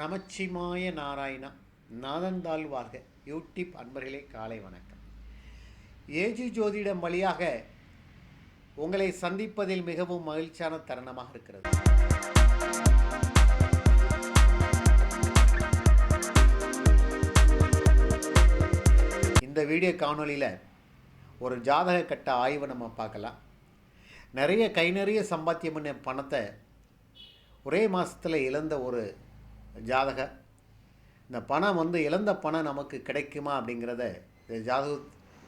நமச்சிமாய நாராயணா நாதந்தாள் வாழ்க. யூடியூப் அன்பர்களே காலை வணக்கம். ஏஜி ஜோதிடம் வழியாக உங்களை சந்திப்பதில் மிகவும் மகிழ்ச்சியான தருணமாக இருக்கிறது. இந்த வீடியோ காணொலியில் ஒரு ஜாதக கட்ட ஆய்வை நம்ம பார்க்கலாம். நிறைய கை நிறைய சம்பாத்தியம் பண்ண பணத்தை ஒரே மாதத்தில் இழந்த ஒரு ஜாதக இந்த பணம் வந்து இழந்த பணம் நமக்கு கிடைக்குமா அப்படிங்கிறத ஜாதக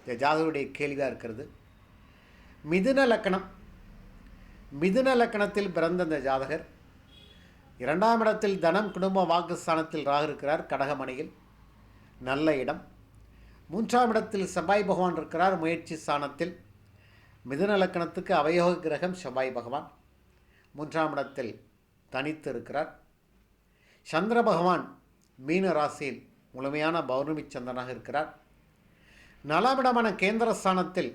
ஜாதகருடைய கேள்வியாக இருக்கிறது. மிதுன லக்கணம் மிதுன லக்கணத்தில் பிறந்த இந்த ஜாதகர் இரண்டாம் இடத்தில் தனம் குடும்ப வாக்குஸ்தானத்தில் ராகு இருக்கிறார் கடகமணியில் நல்ல இடம். மூன்றாம் இடத்தில் செவ்வாய் பகவான் இருக்கிறார் முயற்சி ஸ்தானத்தில். மிதுன லக்கணத்துக்கு அவயோக கிரகம் செவ்வாய் பகவான். மூன்றாம் இடத்தில் தனித்து இருக்கிறார். சந்திர பகவான் மீன ராசியில் முழுமையான பௌர்ணமி சந்திரனாக இருக்கிறார். நலமிடமான கேந்திரஸ்தானத்தில்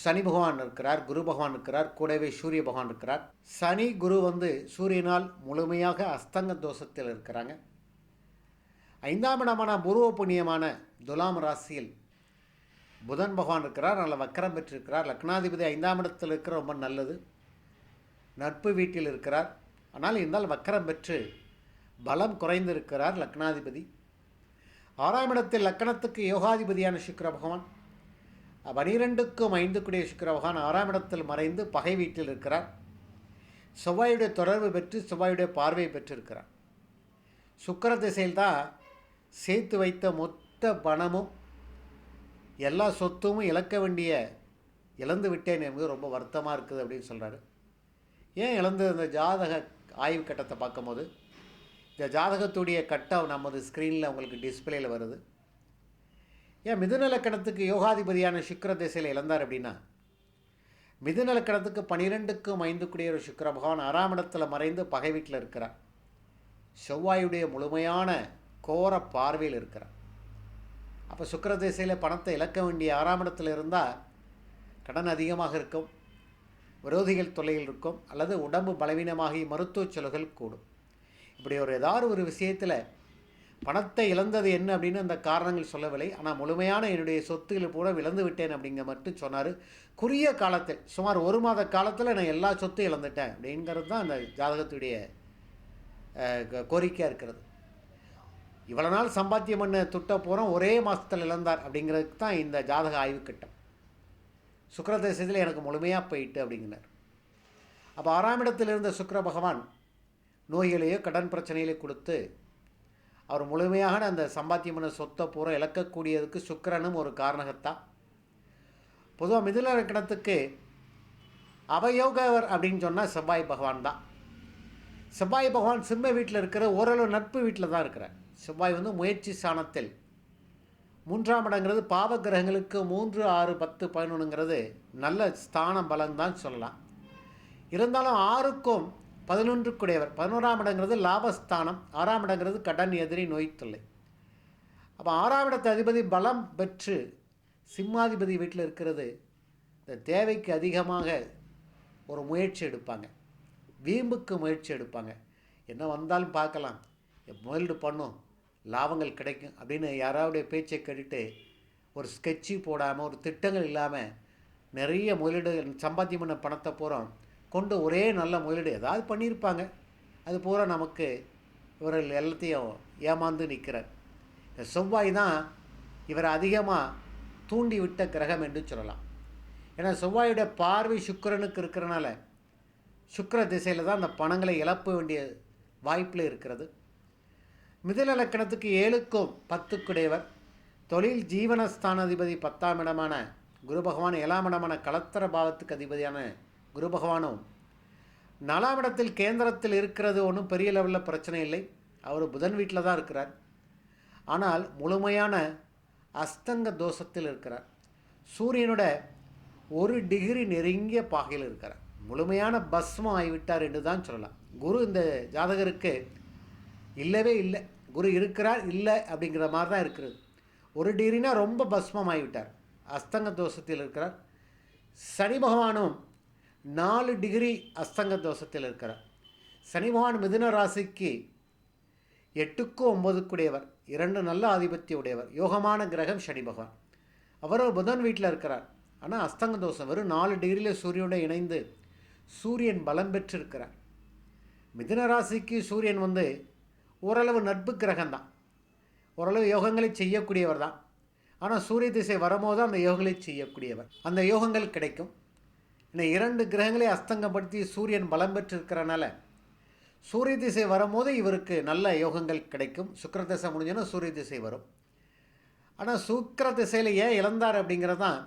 சனி பகவான் இருக்கிறார் குரு பகவான் இருக்கிறார் கூடவே சூரிய பகவான் இருக்கிறார். சனி குரு வந்து சூரியனால் முழுமையாக அஸ்தங்க தோஷத்தில் இருக்கிறாங்க. ஐந்தாம் இடமான பூர்வ புண்ணியமான துலாம் ராசியில் புதன் பகவான் இருக்கிறார் நல்ல வக்கரம் பெற்றிருக்கிறார். லக்னாதிபதி ஐந்தாம் இடத்தில் இருக்கிற ரொம்ப நல்லது. நட்பு வீட்டில் இருக்கிறார். ஆனால் இருந்தால் வக்கரம் பெற்று பலம் குறைந்திருக்கிறார் லக்னாதிபதி. ஆறாம் இடத்தில் லக்கணத்துக்கு யோகாதிபதியான சுக்கர பகவான். பனிரெண்டுக்கும் ஐந்துக்குடைய சுக்கர பகவான் ஆறாம் இடத்தில் மறைந்து பகை வீட்டில் இருக்கிறார். செவ்வாயுடைய தொடர்பு பெற்று செவ்வாயுடைய பார்வை பெற்றிருக்கிறார். சுக்கர திசையில்தான் சேர்த்து வைத்த மொத்த பணமும் எல்லா சொத்தும் இழக்க வேண்டிய இழந்து விட்டேன் என்பது ரொம்ப வருத்தமாக இருக்குது அப்படின்னு சொல்கிறாரு ஏன் இழந்து அந்த ஜாதக ஆய்வு கட்டத்தை பார்க்கும்போது? இந்த ஜாதகத்துடைய கட்டம் நமது ஸ்க்ரீனில் உங்களுக்கு டிஸ்பிளேயில் வருது. ஏன் மிதுநலக்கணத்துக்கு யோகாதிபதியான சுக்கர திசையில் இழந்தார் அப்படின்னா? மிதுநலக்கணத்துக்கு பனிரெண்டுக்கும் ஐந்துக்குடிய ஒரு சுக்கர பகவான் ஆறாம் இடத்துல மறைந்து பகை வீட்டில் இருக்கிறார். செவ்வாயுடைய முழுமையான கோர பார்வையில் இருக்கிறார். அப்போ சுக்கர திசையில் பணத்தை இழக்க வேண்டிய ஆறாம் இடத்துல இருந்தால் கடன் அதிகமாக இருக்கும் விரோதிகள் தொல்லையில் இருக்கும் அல்லது உடம்பு பலவீனமாகி மருத்துவ செலவுகள் கூடும். இப்படி ஒரு ஏதாவது ஒரு விஷயத்தில் பணத்தை இழந்தது என்ன அப்படின்னு அந்த காரணங்கள் சொல்லவில்லை. ஆனால் முழுமையான என்னுடைய சொத்துக்களை கூட இழந்து விட்டேன் அப்படிங்கிற மட்டும் சொன்னார். குறுகிய காலத்தில் சுமார் ஒரு மாத காலத்தில் நான் எல்லா சொத்தும் இழந்துட்டேன் அப்படிங்கிறது தான் அந்த ஜாதகத்துடைய கோரிக்கையாக இருக்கிறது. இவ்வளோ நாள் சம்பாத்தியம் பண்ண துட்ட போகிறோம் ஒரே மாதத்தில் இழந்தார் அப்படிங்கிறதுக்கு தான் இந்த ஜாதக ஆய்வு கிட்டம். சுக்கரதேசத்தில் எனக்கு முழுமையாக போயிட்டு அப்படிங்கிறார். அப்போ ஆறாம் இடத்தில் இருந்த சுக்கர பகவான் நோய்களையோ கடன் பிரச்சனைகளையோ கொடுத்து அவர் முழுமையாக அந்த சம்பாத்தியமான சொத்தை பூரா இழக்கக்கூடியதுக்கு சுக்கரனும் ஒரு காரணகத்தான் பொதுவாக மிதுன லக்கணத்துக்கு அவயோகவர் அப்படின்னு சொன்னால் செவ்வாய் பகவான் தான். செவ்வாய் பகவான் சிம்ம வீட்டில் இருக்கிற ஓரளவு நட்பு வீட்டில் தான் இருக்கிறார். செவ்வாய் வந்து முயற்சி ஸ்தானத்தில் மூன்றாம் இடங்கிறது பாவ கிரகங்களுக்கு மூன்று ஆறு பத்து பதினொன்றுங்கிறது நல்ல ஸ்தானம் பலன் தான் சொல்லலாம். இருந்தாலும் ஆறுக்கும் பதினொன்றுக்குடையவர். பதினோராம் இடங்கிறது லாபஸ்தானம் ஆறாம் இடங்கிறது கடன் எதிரி நோய்த்தொல்லை. அப்போ ஆறாம் இடத்து அதிபதி பலம் பெற்று சிம்மாதிபதி வீட்டில் இருக்கிறது இந்த தேவைக்கு அதிகமாக ஒரு முயற்சி எடுப்பாங்க. வீம்புக்கு முயற்சி எடுப்பாங்க. என்ன வந்தாலும் பார்க்கலாம். முதலீடு பண்ணும் லாபங்கள் கிடைக்கும் அப்படின்னு யாராவுடைய பேச்சை கேட்டுட்டு ஒரு ஸ்கெட்சு போடாமல் ஒரு திட்டங்கள் இல்லாமல் நிறைய முதலீடு சம்பாத்தியம் பண்ண பணத்தை போகிறோம் கொண்டு ஒரே நல்ல முதலீடு ஏதாவது பண்ணியிருப்பாங்க. அது பூரா நமக்கு இவர்கள் எல்லாத்தையும் ஏமாந்து நிற்கிறார். இந்த செவ்வாய் தான் இவரை அதிகமாக தூண்டி விட்ட கிரகம் என்று சொல்லலாம். ஏன்னா செவ்வாயுடைய பார்வை சுக்கரனுக்கு இருக்கிறனால சுக்கர திசையில் தான் அந்த பணங்களை இழப்ப வேண்டிய வாய்ப்பில் இருக்கிறது. மிதில லக்கணத்துக்கு ஏழுக்கும் பத்துக்குடையவர். தொழில் ஜீவனஸ்தானாதிபதி பத்தாம் இடமான குரு பகவான் ஏழாம் இடமான கலத்தர பாவத்துக்கு அதிபதியான குரு பகவானும் நாலாம் இடத்தில் கேந்திரத்தில் இருக்கிறது ஒன்றும் பெரிய லெவலில் பிரச்சனை இல்லை. அவர் புதன் வீட்டில் தான் இருக்கிறார். ஆனால் முழுமையான அஸ்தங்க தோஷத்தில் இருக்கிறார். சூரியனோட ஒரு டிகிரி நெருங்கிய பாகையில் இருக்கிறார். முழுமையான பஸ்மம் ஆகிவிட்டார் என்று தான் சொல்லலாம். குரு இந்த ஜாதகருக்கு இல்லவே இல்லை. குரு இருக்கிறார் இல்லை அப்படிங்கிற மாதிரி தான் இருக்கிறது. ஒரு டிகிரினா ரொம்ப பஸ்மம் ஆகிவிட்டார். அஸ்தங்க தோஷத்தில் இருக்கிறார். சனி பகவானும் நாலு டிகிரி அஸ்தங்க தோஷத்தில் இருக்கிறார். சனி பகவான் மிதுன ராசிக்கு எட்டுக்கும் ஒம்பதுக்குடையவர் இரண்டு நல்ல ஆதிபத்திய உடையவர். யோகமான கிரகம் சனி பகவான். அவர் புதன் வீட்டில் இருக்கிறார். ஆனால் அஸ்தங்க தோஷம் வெறும் நாலு டிகிரியில் சூரியனுடன் இணைந்து சூரியன் பலம் பெற்றிருக்கிறார். மிதுன ராசிக்கு சூரியன் வந்து ஓரளவு நட்பு கிரகம்தான். ஓரளவு யோகங்களை செய்யக்கூடியவர் தான். ஆனால் சூரிய திசை வரும்போது அந்த யோகங்களை செய்யக்கூடியவர். அந்த யோகங்கள் கிடைக்கும். இந்த இரண்டு கிரகங்களை அஸ்தங்கப்படுத்தி சூரியன் பலம் பெற்றிருக்கிறனால சூரிய திசை வரும்போது இவருக்கு நல்ல யோகங்கள் கிடைக்கும். சுக்கர திசை முடிஞ்சோன்னா சூரிய திசை வரும். ஆனால் சுக்கர திசையில் ஏன் இழந்தார் அப்படிங்கிறது தான்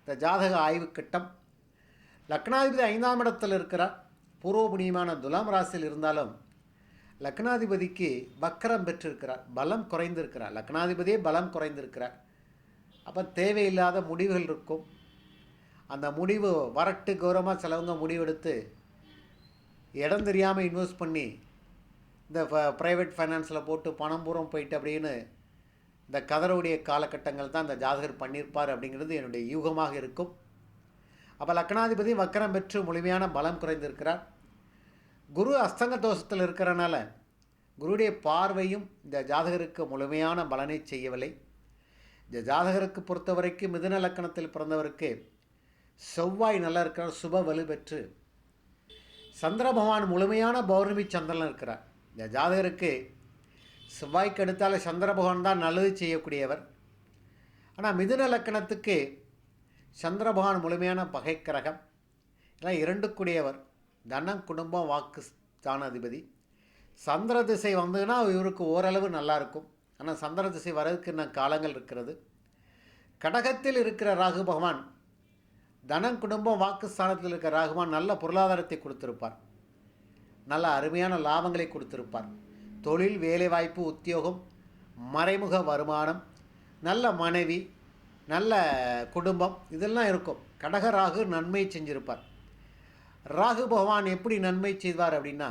இந்த ஜாதக ஆய்வு கிட்டம். லக்னாதிபதி ஐந்தாம் இடத்தில் இருக்கிறார். பூர்வ புண்ணியமான துலாம் ராசியில் இருந்தாலும் லக்னாதிபதிக்கு வக்கரம் பெற்றிருக்கிறார். பலம் குறைந்திருக்கிறார். லக்னாதிபதியே பலம் குறைந்திருக்கிறார். அப்போ தேவையில்லாத முடிவுகள் இருக்கும். அந்த முடிவு வரட்டு கௌரவமாக சிலவங்க முடிவெடுத்து இடம் தெரியாமல் இன்வெஸ்ட் பண்ணி இந்த ப்ரைவேட் ஃபைனான்ஸில் போட்டு பணம் பூரம் போயிட்டு அப்படின்னு இந்த கதருடைய காலகட்டங்கள் தான் இந்த ஜாதகர் பண்ணியிருப்பார் அப்படிங்கிறது என்னுடைய யூகமாக இருக்கும். அப்போ லக்னாதிபதி வக்கரம் பெற்று முழுமையான பலம் குறைந்திருக்கிறார். குரு அஸ்தங்க தோஷத்தில் இருக்கிறனால குருடைய பார்வையும் இந்த ஜாதகருக்கு முழுமையான பலனை செய்யவில்லை. இந்த ஜாதகருக்கு பொறுத்த வரைக்கும் மிதுன லக்கணத்தில் பிறந்தவருக்கு செவ்வாய் நல்லா இருக்கிறார் சுப வலுப்பெற்று சந்திர பகவான் முழுமையான பௌர்ணமி சந்திரன் இருக்கிறார். இந்த ஜாதகருக்கு செவ்வாய்க்கு அடுத்தால் சந்திர பகவான் தான் நல்லது செய்யக்கூடியவர். ஆனால் மிதுன லக்கணத்துக்கு சந்திர பகவான் முழுமையான பகை கிரகம். எல்லாம் இரண்டுக்குடையவர். தனம் குடும்பம் வாக்கு ஸ்தானாதிபதி. சந்திர திசை வந்ததுன்னா இவருக்கு ஓரளவு நல்லாயிருக்கும் ஆனால் சந்திர திசை வரதுக்கு இன்னும் காலங்கள் இருக்கிறது. கடகத்தில் இருக்கிற ராகு பகவான் தனம் குடும்பம் வாக்கு ஸ்தானத்தில் இருக்கிற ராகுவான் நல்ல பொருளாதாரத்தை கொடுத்திருப்பார். நல்ல அருமையான லாபங்களை கொடுத்திருப்பார். தொழில் வேலைவாய்ப்பு உத்தியோகம் மறைமுக வருமானம் நல்ல மனைவி நல்ல குடும்பம் இதெல்லாம் இருக்கும். கடக ராகு நன்மை செஞ்சிருப்பார். ராகு பகவான் எப்படி நன்மை செய்வார் அப்படின்னா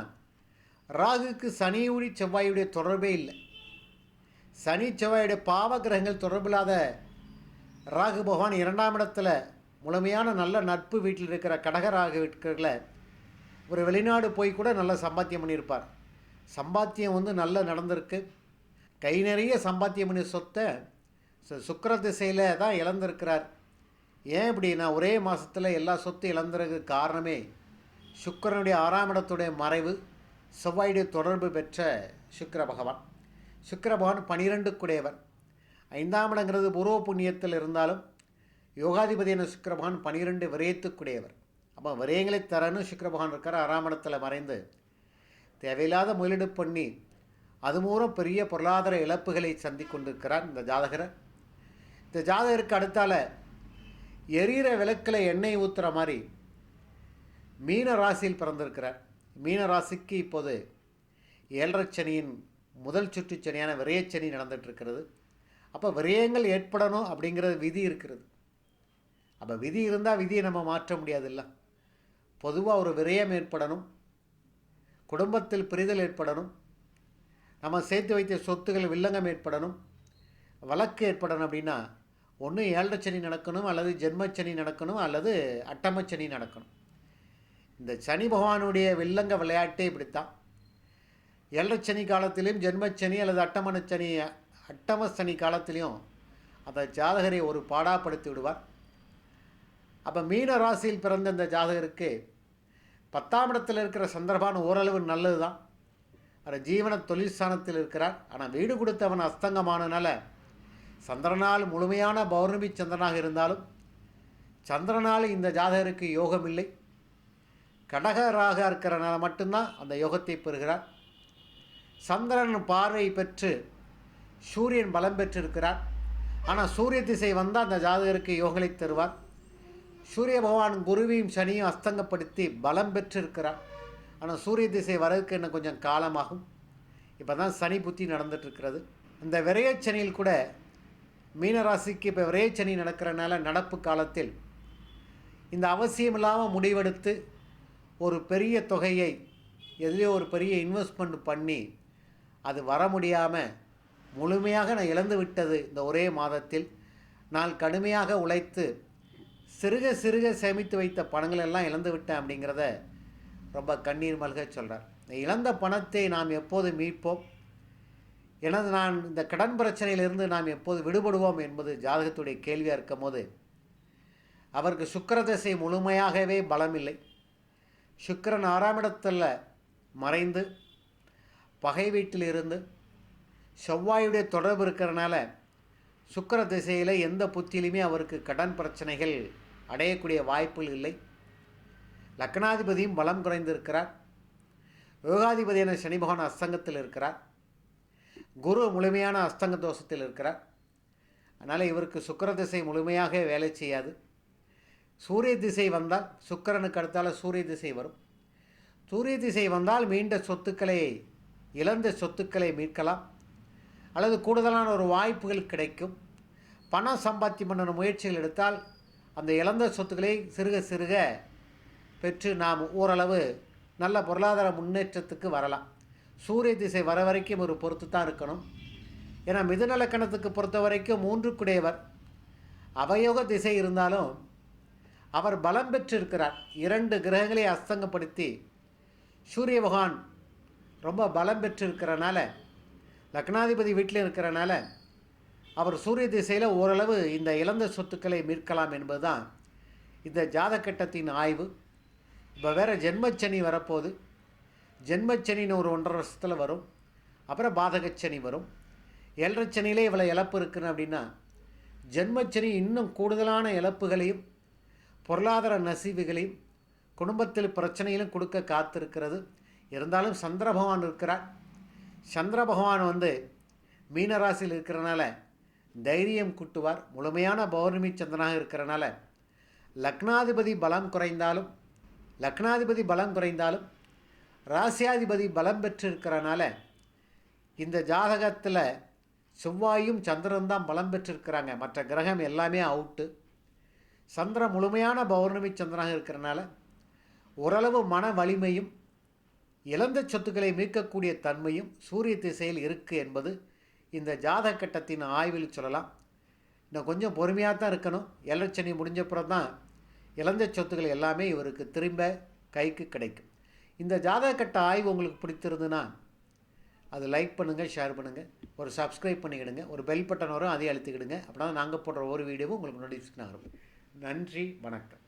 ராகுக்கு சனியுடைய செவ்வாயுடைய தொடர்பே இல்லை. சனி செவ்வாயுடைய பாவ கிரகங்கள் தொடர்பில்லாத ராகு பகவான் இரண்டாம் இடத்துல முழுமையான நல்ல நட்பு வீட்டில் இருக்கிற கடகராக ராகு ஒரு வெளிநாடு போய் கூட நல்ல சம்பாத்தியம் பண்ணியிருப்பார். சம்பாத்தியம் வந்து நல்லா நடந்திருக்கு. கை நிறைய சம்பாத்தியம் பண்ணி சொத்தை சுக்கர சுக்கிர திசையில் தான் இழந்திருக்கிறார். ஏன் இப்படின்னா ஒரே மாதத்தில் எல்லா சொத்து இழந்திருக்கு காரணமே சுக்கிரனுடைய ஆறாம் இடத்துடைய மறைவு செவ்வாயுடைய தொடர்பு பெற்ற சுக்கர பகவான். சுக்கர பகவான் பனிரெண்டுக்குடையவர். ஐந்தாம் இடங்கிறது பூர்வ புண்ணியத்தில் இருந்தாலும் யோகாதிபதியான சுக்கிர பகவான் பனிரெண்டு விரயத்துக்குடையவர். அப்போ விரயங்களை தரன்னு சுக்கிர பகவான் இருக்கார் ஆறாம் இடத்துல மறைந்து. தேவையில்லாத முதலீடு பண்ணி அது மூலம் பெரிய பொருளாதார இழப்புகளை சந்தி கொண்டிருக்கிறார் இந்த ஜாதகரை. இந்த ஜாதகருக்கு அடுத்தால் எரியிற விளக்கில் எண்ணெய் ஊற்றுற மாதிரி மீன ராசியில் பிறந்திருக்கிறார். மீன ராசிக்கு இப்போது ஏழரை சனியின் முதல் சுற்றுச்சனியான விரயச்சனி நடந்துகிட்ருக்கிறது அப்போ விரயங்கள் ஏற்படணும் அப்படிங்கிறது விதி இருக்கிறது. அப்போ விதி இருந்தால் விதியை நம்ம மாற்ற முடியாதுல்ல. பொதுவாக ஒரு விரயம் ஏற்படணும். குடும்பத்தில் பிரிதல் ஏற்படணும். நம்ம சேர்த்து வைத்த சொத்துக்கள் வில்லங்கம் ஏற்படணும். வழக்கு ஏற்படணும் அப்படின்னா ஒன்று ஏழரை சனி நடக்கணும் அல்லது ஜென்மச்சனி நடக்கணும் அல்லது அட்டமச்சனி நடக்கணும். இந்த சனி பகவானுடைய வில்லங்க விளையாட்டே இப்படித்தான். ஏழரை சனி காலத்திலையும் ஜென்மச்சனி அல்லது அட்டமனச்சனி அட்டம சனி காலத்திலையும் அந்த ஜாதகரை ஒரு பாடாப்படுத்தி விடுவார். அப்போ மீன ராசியில் பிறந்த இந்த ஜாதகருக்கு பத்தாம் இடத்தில் இருக்கிற சந்தர்ப்பான ஓரளவு நல்லது தான் அவர் ஜீவன தொழில் ஸ்தானத்தில் இருக்கிறார். ஆனால் வீடு கொடுத்தவன் அஸ்தங்கமானனால சந்திரனால் முழுமையான பௌர்ணமி சந்திரனாக இருந்தாலும் சந்திரனால் இந்த ஜாதகருக்கு யோகம் இல்லை கடகராக இருக்கிறனால மட்டும்தான் அந்த யோகத்தை பெறுகிறார். சந்திரன் பார்வை பெற்று சூரியன் பலம் பெற்றிருக்கிறார். ஆனால் சூரிய திசை வந்தால் அந்த ஜாதகருக்கு யோகலை தருவார். சூரிய பகவான் குருவையும் சனியும் அஸ்தங்கப்படுத்தி பலம் பெற்றிருக்கிறார். ஆனால் சூரிய திசை வரதுக்கு இன்னும் கொஞ்சம் காலமாகும். இப்போ தான் சனி புத்தி நடந்துட்டுருக்கிறது. இந்த விரையச்சனியில் கூட மீனராசிக்கு இப்போ விரையச்சனி நடக்கிறனால நடப்பு காலத்தில் இந்த அவசியம் இல்லாமல் முடிவெடுத்து ஒரு பெரிய தொகையை எதுலேயோ ஒரு பெரிய இன்வெஸ்ட்மெண்ட் பண்ணி அது வர முடியாமல் முழுமையாக நான் இழந்து விட்டது இந்த ஒரே மாதத்தில். நான் கடுமையாக உழைத்து சிறுக சிறுக சேமித்து வைத்த பணங்கள் எல்லாம் இழந்து விட்டேன் அப்படிங்கிறத ரொம்ப கண்ணீர் மல்க சொல்கிறார் இந்த இழந்த பணத்தை நாம் எப்போது மீட்போம்? எனது நான் இந்த கடன் பிரச்சனையிலிருந்து நாம் எப்போது விடுபடுவோம் என்பது ஜாதகத்துடைய கேள்வியாக இருக்கும் போது அவருக்கு சுக்கரதசை முழுமையாகவே பலமில்லை. சுக்கரன் ஆறாம் இடத்தில் மறைந்து பகை வீட்டில் இருந்து செவ்வாயுடைய தொடர்பு இருக்கிறனால சுக்கர திசையில் எந்த புத்தியிலுமே அவருக்கு கடன் பிரச்சனைகள் அடையக்கூடிய வாய்ப்புகள் இல்லை. லக்னாதிபதியும் பலம் குறைந்திருக்கிறார். யோகாதிபதியான சனி பகவான் அஸ்தங்கத்தில் இருக்கிறார். குரு முழுமையான அஸ்தங்க தோஷத்தில் இருக்கிறார். அதனால் இவருக்கு சுக்கர திசை முழுமையாக வேலை செய்யாது. சூரிய திசை வந்தால் சுக்கரனுக்கு அடுத்தால் சூரிய திசை வரும். சூரிய திசை வந்தால் மீண்ட சொத்துக்களை இழந்த சொத்துக்களை மீட்கலாம். அல்லது கூடுதலான ஒரு வாய்ப்புகள் கிடைக்கும். பணம் சம்பாத்தியம் பண்ண முயற்சிகள் எடுத்தால் அந்த இழந்த சொத்துக்களை சிறுக சிறுக பெற்று நாம் ஓரளவு நல்ல பொருளாதார முன்னேற்றத்துக்கு வரலாம். சூரிய திசை வர வரைக்கும் ஒரு பொறுத்து தான் இருக்கணும். ஏன்னா மிதுநலக்கணத்துக்கு பொறுத்த வரைக்கும் மூன்றுக்குடையவர். அவயோக திசை இருந்தாலும் அவர் பலம் பெற்றிருக்கிறார். இரண்டு கிரகங்களை அஸ்தங்கப்படுத்தி சூரிய பகவான் ரொம்ப பலம் பெற்றிருக்கிறனால லக்னாதிபதி வீட்டில் இருக்கிறனால அவர் சூரிய திசையில் ஓரளவு இந்த இழந்த சொத்துக்களை மீட்கலாம் என்பது தான் இந்த ஜாதகட்டத்தின் ஆய்வு. இப்போ வேறு ஜென்மச்சனி வரப்போகுது. ஜென்மச்சனின்னு ஒரு ஒன்றரை வருஷத்தில் வரும். அப்புறம் பாதகச்சனி வரும். ஏழரைச்சனியிலே இவ்வளோ இழப்பு இருக்குன்னு அப்படின்னா ஜென்மச்சனி இன்னும் கூடுதலான இழப்புகளையும் பொருளாதார நசிவுகளையும் குடும்பத்தில் பிரச்சனையிலும் கொடுக்க காத்திருக்கிறது. இருந்தாலும் சந்திர பகவான் இருக்கிறார். சந்திர பகவான் வந்து மீனராசியில் இருக்கிறனால தைரியம் கூட்டுவார். முழுமையான பௌர்ணமி சந்திரனாக இருக்கிறனால லக்னாதிபதி பலம் குறைந்தாலும் லக்னாதிபதி பலம் குறைந்தாலும் ராசியாதிபதி பலம் பெற்றிருக்கிறனால இந்த ஜாதகத்தில் செவ்வாயும் சந்திரன் தான் பலம் பெற்றிருக்கிறாங்க. மற்ற கிரகம் எல்லாமே அவுட்டு. சந்திரன் முழுமையான பௌர்ணமி சந்திரனாக இருக்கிறனால ஓரளவு மன வலிமையும் இழந்த சொத்துக்களை மீட்கக்கூடிய தன்மையும் சூரிய திசையில் இருக்குது என்பது இந்த ஜாதக கட்டத்தின் ஆய்வில் சொல்லலாம். இன்னும் கொஞ்சம் பொறுமையாக தான் இருக்கணும். எலட்சணி முடிஞ்சப்புறம் தான் இழந்த சொத்துக்கள் எல்லாமே இவருக்கு திரும்ப கைக்கு கிடைக்கும். இந்த ஜாதக கட்ட ஆய்வு உங்களுக்கு பிடித்திருந்துன்னா அது லைக் பண்ணுங்கள் ஷேர் பண்ணுங்கள் ஒரு சப்ஸ்கிரைப் பண்ணிக்கிடுங்க. ஒரு பெல் பட்டன் வரும் அதையும் அழுத்திக்கிடுங்க. அப்படின்னா நாங்கள் போடுற ஒரு வீடியோவும் உங்களுக்கு நோட்டிஃபிகேஷன் ஆகும் நன்றி வணக்கம்.